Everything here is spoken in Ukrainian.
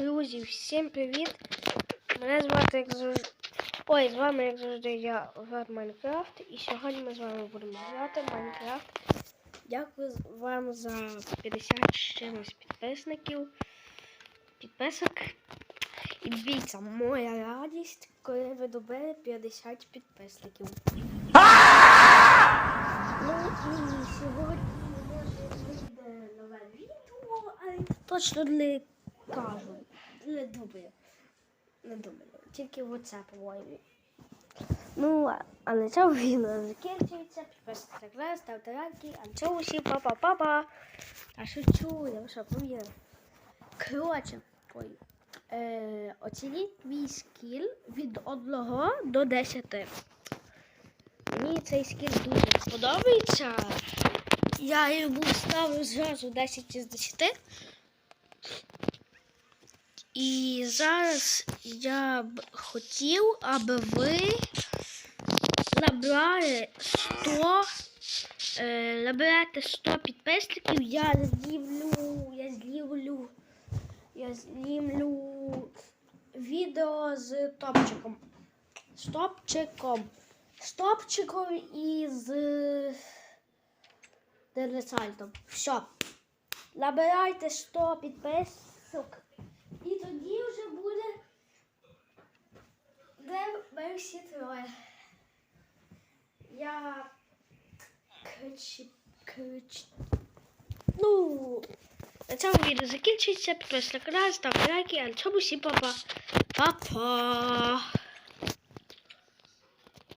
Друзі, всім привіт! Мене звати як завжди. Ой, з вами як завжди я Влад Майнкрафт. І сьогодні ми з вами будемо грати Майнкрафт. Дякую вам за 50 чимось підписників. Підписок. І дивіться, моя радість, коли ви добили 50 підписників. Ну і сьогодні може вийде нове відео, але точно не кажу. Не думаю. Не думаю. Тільки оце, по-моєму. Ну, а- на цьому відео закінчується. Підписуйтесь на канал, ставте лайки. А на цьому всім па-па-па-па. А шучу, я що повірю. Коротше, ой. Е, оцініть мій скіл від 1 до 10. Мені цей скіл дуже подобається. Я йому ставлю зразу 10 із 10. І зараз я б хотів, аби ви набрали 100, е, наберете 100 підписників, я знімлю, я знімлю, я знімлю відео з топчиком. З топчиком. З топчиком і з дересальтом. Все. Набирайте 100 підписок. І тоді вже буде. Де всі троє. Я крич, крич. Ну, на цьому відео закінчується. Підписуйтесь на канал, ставте лайки, а на цьому всім папа. Папа.